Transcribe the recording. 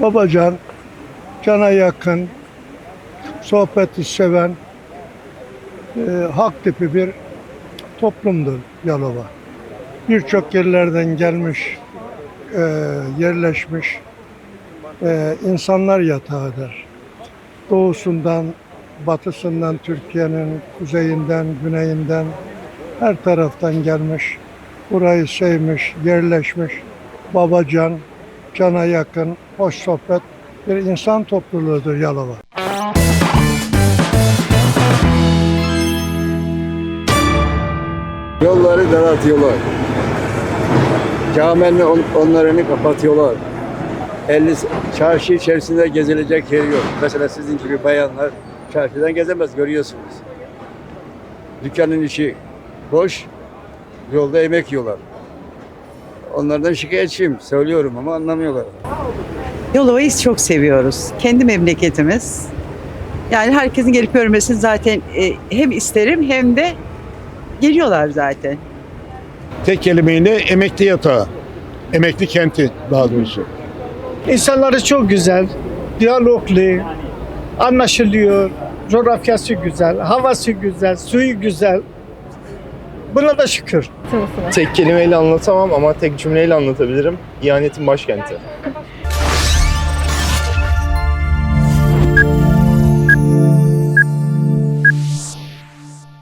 babacan, cana yakın, sohbeti seven, e, hak tipi bir toplumdur Yalova. Birçok yerlerden gelmiş, e, yerleşmiş e, insanlar yatağıdır. Doğusundan, batısından, Türkiye'nin kuzeyinden, güneyinden her taraftan gelmiş. Burayı sevmiş, yerleşmiş. Babacan, cana yakın, hoş sohbet bir insan topluluğudur Yalova. Yolları daraltıyorlar. Camilerin on, onlarını kapatıyorlar. 50 çarşı içerisinde gezilecek yer yok. Mesela sizin gibi bayanlar çarşıdan gezemez görüyorsunuz. Dükkanın içi boş, yolda yemek yiyorlar. Onlardan şikayetçiyim, söylüyorum ama anlamıyorlar. Yalova'yı çok seviyoruz. Kendi memleketimiz. Yani herkesin gelip görmesini zaten e, hem isterim hem de geliyorlar zaten. Tek kelimeyle emekli yatağı. Emekli kenti daha doğrusu. İnsanları çok güzel, diyaloglu, anlaşılıyor, coğrafyası güzel, havası güzel, suyu güzel. Buna da şükür. Tek kelimeyle anlatamam ama tek cümleyle anlatabilirim. İhanetin başkenti.